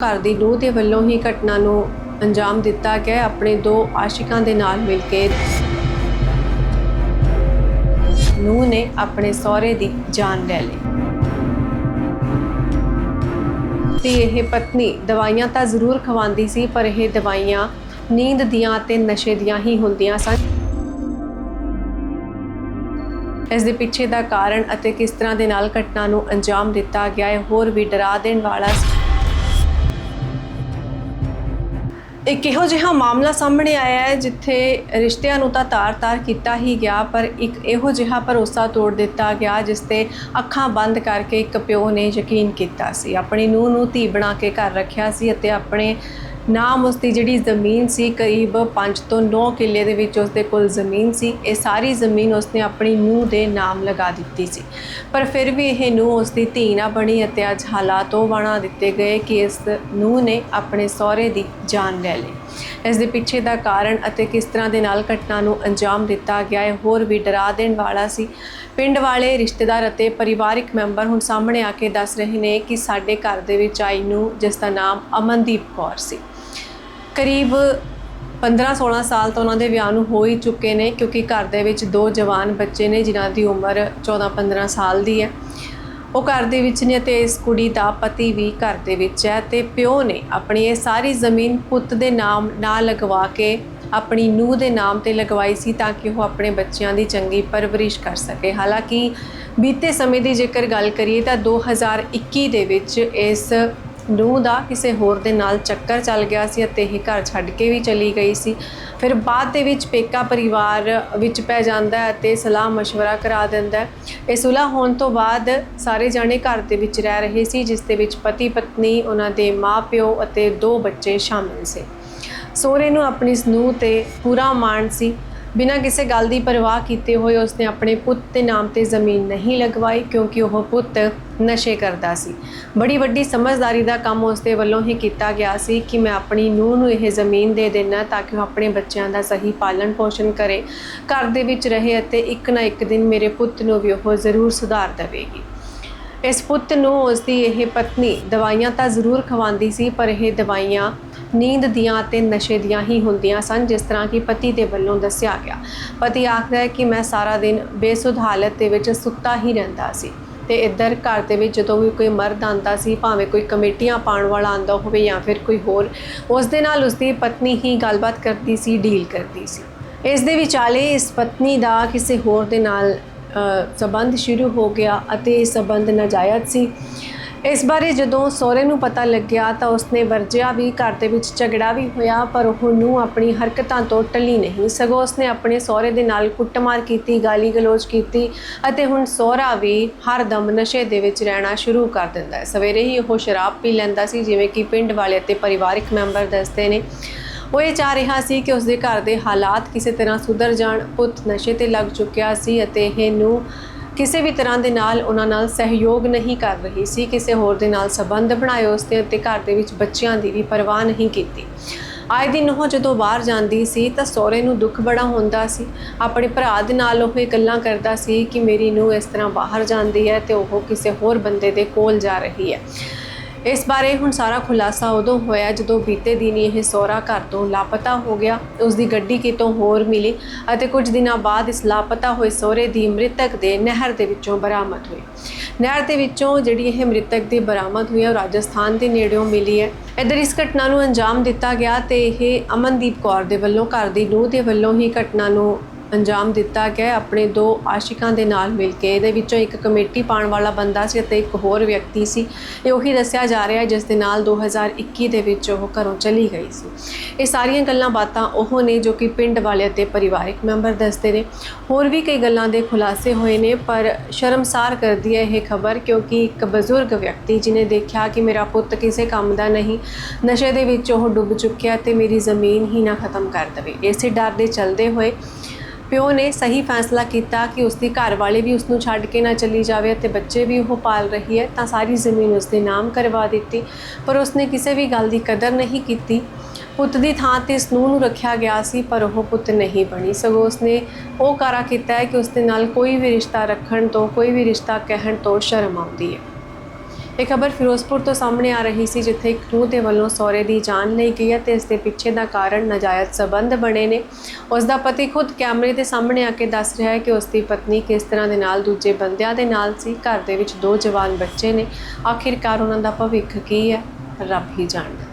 ਘਰ ਦੀ ਨੂੰਹ ਦੇ ਵੱਲੋਂ ਹੀ ਘਟਨਾ ਨੂੰ ਅੰਜਾਮ ਦਿੱਤਾ ਗਿਆ। ਆਪਣੇ ਦੋ ਆਸ਼ਿਕਾਂ ਦੇ ਨਾਲ ਮਿਲ ਕੇ ਨੂੰਹ ਨੇ ਆਪਣੇ ਸਹੁਰੇ ਦੀ ਜਾਨ ਲੈ ਲਈ। ਤੇ ਇਹ ਪਤਨੀ ਦਵਾਈਆਂ ਤਾਂ ਜ਼ਰੂਰ ਖਵਾਉਂਦੀ ਸੀ, ਪਰ ਇਹ ਦਵਾਈਆਂ ਨੀਂਦ ਦੀਆਂ ਤੇ ਨਸ਼ੇ ਦੀਆਂ ਹੀ ਹੁੰਦੀਆਂ ਸਨ। ਇਸ ਦੇ ਪਿੱਛੇ ਦਾ ਕਾਰਨ ਅਤੇ ਕਿਸ ਤਰ੍ਹਾਂ ਦੇ ਨਾਲ ਘਟਨਾ ਨੂੰ ਅੰਜਾਮ ਦਿੱਤਾ ਗਿਆ ਹੈ, ਹੋਰ ਵੀ ਡਰਾ ਦੇਣ ਵਾਲਾ ਸੀ ਇੱਕ ਇਹੋ ਜਿਹਾ ਮਾਮਲਾ ਸਾਹਮਣੇ ਆਇਆ ਹੈ, ਜਿੱਥੇ ਰਿਸ਼ਤਿਆਂ ਨੂੰ ਤਾਂ ਤਾਰ-ਤਾਰ ਕੀਤਾ ਹੀ ਗਿਆ, ਪਰ ਇੱਕ ਇਹੋ ਜਿਹਾ ਭਰੋਸਾ ਤੋੜ ਦਿੱਤਾ ਗਿਆ, ਜਿਸ ਤੇ ਅੱਖਾਂ ਬੰਦ ਕਰਕੇ ਇੱਕ ਪਿਓ ਨੇ ਯਕੀਨ ਕੀਤਾ ਸੀ। ਆਪਣੀ ਨੂੰਹ ਨੂੰ ਧੀ ਬਣਾ ਕੇ ਘਰ ਰੱਖਿਆ ਸੀ ਅਤੇ ਆਪਣੇ ਨਾਮ ਉਸ ਦੀ ਜਿਹੜੀ ਜ਼ਮੀਨ ਸੀ ਕਰੀਬ 5 ਤੋਂ 9 ਕਿੱਲੇ ਦੇ ਵਿੱਚ ਉਸ ਦੇ ਕੋਲ ਜ਼ਮੀਨ ਸੀ। ਇਹ ਸਾਰੀ ਜ਼ਮੀਨ ਉਸਨੇ ਆਪਣੀ ਨੂੰਹ ਦੇ ਨਾਮ ਲਗਾ ਦਿੱਤੀ ਸੀ। ਪਰ ਫਿਰ ਵੀ ਇਹ ਨੂੰਹ ਉਸ ਦੀ ਧੀ ਨਾ ਬਣੀ ਅਤੇ ਅੱਜ ਹਾਲਾਤ ਉਹ ਬਣਾ ਦਿੱਤੇ ਗਏ ਕਿ ਇਸ ਨੂੰਹ ਨੇ ਆਪਣੇ ਸਹੁਰੇ ਦੀ ਜਾਨ ਲੈ ਲਈ। ਇਸ ਦੇ ਪਿੱਛੇ ਦਾ ਕਾਰਨ ਅਤੇ ਕਿਸ ਤਰ੍ਹਾਂ ਦੇ ਨਾਲ ਘਟਨਾ ਨੂੰ ਅੰਜਾਮ ਦਿੱਤਾ ਗਿਆ ਹੈ ਹੋਰ ਵੀ ਡਰਾ ਦੇਣ ਵਾਲਾ ਸੀ। ਪਿੰਡ ਵਾਲੇ, ਰਿਸ਼ਤੇਦਾਰ ਅਤੇ ਪਰਿਵਾਰਿਕ ਮੈਂਬਰ ਹੁਣ ਸਾਹਮਣੇ ਆ ਕੇ ਦੱਸ ਰਹੇ ਨੇ ਕਿ ਸਾਡੇ ਘਰ ਦੇ ਵਿੱਚ ਆਈ ਨੂੰ ਜਿਸ ਦਾ ਨਾਮ ਅਮਨਦੀਪ ਕੌਰ ਸੀ। ਕਰੀਬ 15-16 ਸਾਲ ਤੋਂ ਉਹਨਾਂ ਦੇ ਵਿਆਹ ਨੂੰ ਹੋ ਹੀ ਚੁੱਕੇ ਨੇ, ਕਿਉਂਕਿ ਘਰ ਦੇ ਵਿੱਚ ਦੋ ਜਵਾਨ ਬੱਚੇ ਨੇ ਜਿਨ੍ਹਾਂ ਦੀ ਉਮਰ 14-15 ਸਾਲ ਦੀ ਹੈ। ਉਹ ਘਰ ਦੇ ਵਿੱਚ ਨੇ ਤੇ ਇਸ ਕੁੜੀ ਦਾ ਪਤੀ ਵੀ ਘਰ ਦੇ ਵਿੱਚ ਹੈ ਤੇ ਪਿਓ ਨੇ ਆਪਣੀ ਇਹ ਸਾਰੀ ਜ਼ਮੀਨ ਪੁੱਤ ਦੇ ਨਾਮ ਨਾ ਲਗਵਾ ਕੇ ਆਪਣੀ ਨੂੰਹ ਦੇ ਨਾਮ ਤੇ ਲਗਵਾਈ ਸੀ ਤਾਂ ਕਿ ਉਹ ਆਪਣੇ ਬੱਚਿਆਂ ਦੀ ਚੰਗੀ ਪਰਵਰਿਸ਼ ਕਰ ਸਕੇ। ਹਾਲਾਂਕਿ ਬੀਤੇ ਸਮੇਂ ਦੀ ਜੇਕਰ ਗੱਲ ਕਰੀਏ ਤਾਂ 2021 ਦੇ ਵਿੱਚ ਇਸ ਨੂੰ ਦਾ ਕਿਸੇ ਹੋਰ ਦੇ ਨਾਲ ਚੱਕਰ ਚੱਲ ਗਿਆ ਸੀ ਅਤੇ ਇਹ ਘਰ ਛੱਡ ਕੇ ਵੀ ਚਲੀ ਗਈ ਸੀ। ਫਿਰ ਬਾਅਦ ਦੇ ਵਿੱਚ ਪੇਕਾ ਪਰਿਵਾਰ ਵਿੱਚ ਪੈ ਜਾਂਦਾ ਹੈ ਅਤੇ ਸਲਾਹ مشਵਰਾ ਕਰਾ ਦਿੰਦਾ ਹੈ। ਇਹ ਸੁਲਹ ਹੋਣ ਤੋਂ ਬਾਅਦ ਸਾਰੇ ਜਾਣੇ ਘਰ ਦੇ ਵਿੱਚ ਰਹਿ ਰਹੇ ਸੀ, ਜਿਸ ਦੇ ਵਿੱਚ ਪਤੀ ਪਤਨੀ, ਉਹਨਾਂ ਦੇ ਮਾਂ ਪਿਓ ਅਤੇ ਦੋ ਬੱਚੇ ਸ਼ਾਮਿਲ ਸੀ। ਸੋਰੇ ਨੂੰ ਆਪਣੀ ਸਨੂ ਤੇ ਪੂਰਾ ਮਾਣ ਸੀ। ਬਿਨਾਂ ਕਿਸੇ ਗੱਲ ਦੀ ਪਰਵਾਹ ਕੀਤੇ ਹੋਏ ਉਸਨੇ ਆਪਣੇ ਪੁੱਤ ਦੇ ਨਾਮ ਤੇ ਜ਼ਮੀਨ ਨਹੀਂ ਲਗਵਾਈ ਕਿਉਂਕਿ ਉਹ ਪੁੱਤ ਨਸ਼ੇ ਕਰਦਾ ਸੀ। ਬੜੀ ਵੱਡੀ ਸਮਝਦਾਰੀ ਦਾ ਕੰਮ ਉਸਦੇ ਵੱਲੋਂ ਹੀ ਕੀਤਾ ਗਿਆ ਸੀ ਕਿ ਮੈਂ ਆਪਣੀ ਨੂੰਹ ਨੂੰ ਇਹ ਜ਼ਮੀਨ ਦੇ ਦੇਣਾ ਤਾਂ ਕਿ ਉਹ ਆਪਣੇ ਬੱਚਿਆਂ ਦਾ ਸਹੀ ਪਾਲਣ ਪੋਸ਼ਣ ਕਰੇ, ਘਰ ਦੇ ਵਿੱਚ ਰਹੇ ਅਤੇ ਇੱਕ ਨਾ ਇੱਕ ਦਿਨ ਮੇਰੇ ਪੁੱਤ ਨੂੰ ਵੀ ਉਹ ਜ਼ਰੂਰ ਸੁਧਾਰ ਦੇਵੇਗੀ। ਇਸ ਪੁੱਤ ਨੂੰ ਉਸ ਦੀ ਇਹ ਪਤਨੀ ਦਵਾਈਆਂ ਤਾਂ ਜ਼ਰੂਰ ਖਵਾਉਂਦੀ ਸੀ, ਪਰ ਇਹ ਦਵਾਈਆਂ ਨੀਂਦ ਦੀਆਂ ਤੇ ਨਸ਼ੇ ਦੀਆਂ ਹੀ ਹੁੰਦੀਆਂ ਸਨ, ਜਿਸ ਤਰ੍ਹਾਂ ਕਿ ਪਤੀ ਦੇ ਵੱਲੋਂ ਦੱਸਿਆ ਗਿਆ। ਪਤੀ ਆਖਦਾ ਹੈ ਕਿ ਮੈਂ ਸਾਰਾ ਦਿਨ ਬੇਸੁੱਧ ਹਾਲਤ ਦੇ ਵਿੱਚ ਸੁੱਤਾ ਹੀ ਰਹਿੰਦਾ ਸੀ ਤੇ ਇੱਧਰ ਘਰ ਦੇ ਵਿੱਚ ਜਦੋਂ ਵੀ ਕੋਈ ਮਰਦ ਆਂਦਾ ਸੀ, ਭਾਵੇਂ ਕੋਈ ਕਮੇਟੀਆਂ ਪਾਉਣ ਵਾਲਾ ਆਂਦਾ ਹੋਵੇ ਜਾਂ ਫਿਰ ਕੋਈ ਹੋਰ, ਉਸ ਦੇ ਨਾਲ ਉਸ ਦੀ ਪਤਨੀ ਹੀ ਗੱਲਬਾਤ ਕਰਦੀ ਸੀ, ਡੀਲ ਕਰਦੀ ਸੀ। ਇਸ ਦੇ ਵਿਚਾਲੇ ਇਸ ਪਤਨੀ ਦਾ ਕਿਸੇ ਹੋਰ ਦੇ ਨਾਲ ਸੰਬੰਧ ਸ਼ੁਰੂ ਹੋ ਗਿਆ ਅਤੇ ਇਹ ਸੰਬੰਧ ਨਾਜਾਇਜ਼ ਸੀ। ਇਸ ਬਾਰੇ ਜਦੋਂ ਸਹੁਰੇ ਨੂੰ ਪਤਾ ਲੱਗਿਆ ਤਾਂ ਉਸਨੇ ਵਰਜਿਆ ਵੀ, ਘਰ ਦੇ ਵਿੱਚ ਝਗੜਾ ਵੀ ਹੋਇਆ, ਪਰ ਉਹ ਨੂੰ ਆਪਣੀ ਹਰਕਤਾਂ ਤੋਂ ਟਲੀ ਨਹੀਂ। ਸਗੋਂ ਉਸਨੇ ਆਪਣੇ ਸਹੁਰੇ ਦੇ ਨਾਲ ਕੁੱਟਮਾਰ ਕੀਤੀ ਗਾਲੀ ਗਲੋਚ ਕੀਤੀ ਅਤੇ ਹੁਣ ਸਹੁਰਾ ਵੀ ਹਰ ਦਮ ਨਸ਼ੇ ਦੇ ਵਿੱਚ ਰਹਿਣਾ ਸ਼ੁਰੂ ਕਰ ਦਿੰਦਾ ਹੈ। ਸਵੇਰੇ ਹੀ ਉਹ ਸ਼ਰਾਬ ਪੀ ਲੈਂਦਾ ਸੀ, ਜਿਵੇਂ ਕਿ ਪਿੰਡ ਵਾਲੇ ਅਤੇ ਪਰਿਵਾਰਕ ਮੈਂਬਰ ਦੱਸਦੇ ਨੇ। ਉਹ ਇਹ ਚਾਹ ਰਿਹਾ ਸੀ ਕਿ ਉਸਦੇ ਘਰ ਦੇ ਹਾਲਾਤ ਕਿਸੇ ਤਰ੍ਹਾਂ ਸੁਧਰ ਜਾਣ, ਪੁੱਤ ਨਸ਼ੇ ਤੇ ਲੱਗ ਚੁੱਕਿਆ ਸੀ ਅਤੇ ਇਹ ਨੂੰ ਕਿਸੇ ਵੀ ਤਰ੍ਹਾਂ ਦੇ ਨਾਲ ਉਹਨਾਂ ਨਾਲ ਸਹਿਯੋਗ ਨਹੀਂ ਕਰ ਰਹੀ ਸੀ, ਕਿਸੇ ਹੋਰ ਦੇ ਨਾਲ ਸਬੰਧ ਬਣਾਏ ਉਸਦੇ ਅਤੇ ਘਰ ਦੇ ਵਿੱਚ ਬੱਚਿਆਂ ਦੀ ਵੀ ਪਰਵਾਹ ਨਹੀਂ ਕੀਤੀ। ਆਏ ਦਿਨ ਉਹ ਜਦੋਂ ਬਾਹਰ ਜਾਂਦੀ ਸੀ ਤਾਂ ਸਹੁਰੇ ਨੂੰ ਦੁੱਖ ਬੜਾ ਹੁੰਦਾ ਸੀ। ਆਪਣੇ ਭਰਾ ਦੇ ਨਾਲ ਉਹ ਇਹ ਗੱਲਾਂ ਕਰਦਾ ਸੀ ਕਿ ਮੇਰੀ ਨੂੰ ਇਸ ਤਰ੍ਹਾਂ ਬਾਹਰ ਜਾਂਦੀ ਹੈ ਤੇ ਉਹ ਕਿਸੇ ਹੋਰ ਬੰਦੇ ਦੇ ਕੋਲ ਜਾ ਰਹੀ ਹੈ। ਇਸ ਬਾਰੇ ਹੁਣ ਸਾਰਾ ਖੁਲਾਸਾ ਉਦੋਂ ਹੋਇਆ ਜਦੋਂ ਬੀਤੇ ਦਿਨ ਇਹ ਸਹੁਰਾ ਘਰ ਤੋਂ ਲਾਪਤਾ ਹੋ ਗਿਆ ਉਸ ਦੀ ਗੱਡੀ ਕਿਤੋਂ ਹੋਰ ਮਿਲੀ ਅਤੇ ਕੁਝ ਦਿਨਾਂ ਬਾਅਦ ਇਸ ਲਾਪਤਾ ਹੋਏ ਸਹੁਰੇ ਦੀ ਮ੍ਰਿਤਕ ਦੇ ਨਹਿਰ ਦੇ ਵਿੱਚੋਂ ਬਰਾਮਦ ਹੋਈ। ਨਹਿਰ ਦੇ ਵਿੱਚੋਂ ਜਿਹੜੀ ਇਹ ਮ੍ਰਿਤਕ ਦੀ ਬਰਾਮਦ ਹੋਈ ਹੈ ਉਹ ਰਾਜਸਥਾਨ ਦੇ ਨੇੜਿਓਂ ਮਿਲੀ ਹੈ। ਇਧਰ ਇਸ ਘਟਨਾ ਨੂੰ ਅੰਜਾਮ ਦਿੱਤਾ ਗਿਆ ਤੇ ਇਹ ਅਮਨਦੀਪ ਕੌਰ ਦੇ ਵੱਲੋਂ, ਘਰ ਦੀ ਨੂੰਹ ਦੇ ਵੱਲੋਂ ਹੀ ਘਟਨਾ ਨੂੰ ਅੰਜਾਮ ਦਿੱਤਾ ਗਿਆ ਆਪਣੇ ਦੋ ਆਸ਼ਿਕਾਂ ਦੇ ਨਾਲ ਮਿਲ ਕੇ ਇਹਦੇ ਵਿੱਚੋਂ ਇੱਕ ਕਮੇਟੀ ਪਾਉਣ ਵਾਲਾ ਬੰਦਾ ਸੀ ਅਤੇ ਇੱਕ ਹੋਰ ਵਿਅਕਤੀ ਸੀ। ਇਹ ਉਹੀ ਦੱਸਿਆ ਜਾ ਰਿਹਾ ਹੈ, ਜਿਸ ਦੇ ਨਾਲ 2021 ਦੇ ਵਿੱਚ ਉਹ ਘਰੋਂ ਚਲੀ ਗਈ ਸੀ। ਇਹ ਸਾਰੀਆਂ ਗੱਲਾਂ ਬਾਤਾਂ ਉਹ ਨੇ ਜੋ ਕਿ ਪਿੰਡ ਵਾਲੇ ਅਤੇ ਪਰਿਵਾਰਕ ਮੈਂਬਰ ਦੱਸਦੇ ਨੇ। ਹੋਰ ਵੀ ਕਈ ਗੱਲਾਂ ਦੇ ਖੁਲਾਸੇ ਹੋਏ ਨੇ, ਪਰ ਸ਼ਰਮਸਾਰ ਕਰਦੀ ਹੈ ਇਹ ਖਬਰ ਕਿਉਂਕਿ ਇੱਕ ਬਜ਼ੁਰਗ ਵਿਅਕਤੀ ਜਿਨੇ ਦੇਖਿਆ ਕਿ ਮੇਰਾ ਪੁੱਤ ਕਿਸੇ ਕੰਮ ਦਾ ਨਹੀਂ, ਨਸ਼ੇ ਦੇ ਵਿੱਚ ਉਹ ਡੁੱਬ ਚੁੱਕਿਆ ਤੇ ਮੇਰੀ ਜ਼ਮੀਨ ਹੀ ਨਾ ਖਤਮ ਕਰ ਦੇਵੇ। ਇਸੇ ਡਰ ਦੇ ਚਲਦੇ ਹੋਏ ਪਿਓ ਨੇ ਸਹੀ ਫੈਸਲਾ ਕੀਤਾ ਕਿ ਉਸ ਦੀ ਘਰ ਵਾਲੇ ਵੀ ਉਸ ਨੂੰ ਛੱਡ ਕੇ ਨਾ ਚਲੀ ਜਾਵੇ ਅਤੇ ਬੱਚੇ ਵੀ ਉਹ ਪਾਲ ਰਹੀ ਹੈ, ਤਾਂ ਸਾਰੀ ਜ਼ਮੀਨ ਉਸ ਦੇ ਨਾਮ ਕਰਵਾ ਦਿੱਤੀ। ਪਰ ਉਸਨੇ ਕਿਸੇ ਵੀ ਗੱਲ ਦੀ ਕਦਰ ਨਹੀਂ ਕੀਤੀ। ਪੁੱਤ ਦੀ ਥਾਂ ਤੇ ਇਸ ਨੂੰਹ ਨੂੰ ਰੱਖਿਆ ਗਿਆ ਸੀ, ਪਰ ਉਹ ਪੁੱਤ ਨਹੀਂ ਬਣੀ। ਸਗੋਂ ਉਸਨੇ ਉਹ ਕਾਰਾ ਕੀਤਾ ਹੈ ਕਿ ਉਸ ਦੇ ਨਾਲ ਕੋਈ ਵੀ ਰਿਸ਼ਤਾ ਰੱਖਣ ਤੋਂ, ਕੋਈ ਵੀ ਰਿਸ਼ਤਾ ਕਹਿਣ ਤੋਂ ਸ਼ਰਮ ਆਉਂਦੀ ਹੈ। ਇਹ ਖਬਰ ਫਿਰੋਜ਼ਪੁਰ ਤੋਂ ਸਾਹਮਣੇ ਆ ਰਹੀ ਸੀ, ਜਿੱਥੇ ਇੱਕ ਨੂੰਹ ਦੇ ਵੱਲੋਂ ਸਹੁਰੇ ਦੀ ਜਾਨ ਲਈ ਗਈ ਹੈ ਤੇ ਇਸ ਦੇ ਪਿੱਛੇ ਦਾ ਕਾਰਨ ਨਾਜਾਇਜ਼ ਸਬੰਧ ਬਣੇ ਨੇ। ਉਸ ਦਾ ਪਤੀ ਖੁਦ ਕੈਮਰੇ ਦੇ ਸਾਹਮਣੇ ਆ ਕੇ ਦੱਸ ਰਿਹਾ ਹੈ ਕਿ ਉਸ ਦੀ ਪਤਨੀ ਕਿਸ ਤਰ੍ਹਾਂ ਦੇ ਨਾਲ ਦੂਜੇ ਬੰਦਿਆਂ ਦੇ ਨਾਲ ਸੀ। ਘਰ ਦੇ ਵਿੱਚ ਦੋ ਜਵਾਨ ਬੱਚੇ ਨੇ। ਆਖਿਰਕਾਰ ਉਹਨਾਂ ਦਾ ਭਵਿੱਖ ਕੀ ਹੈ, ਰੱਬ ਹੀ ਜਾਣਦਾ।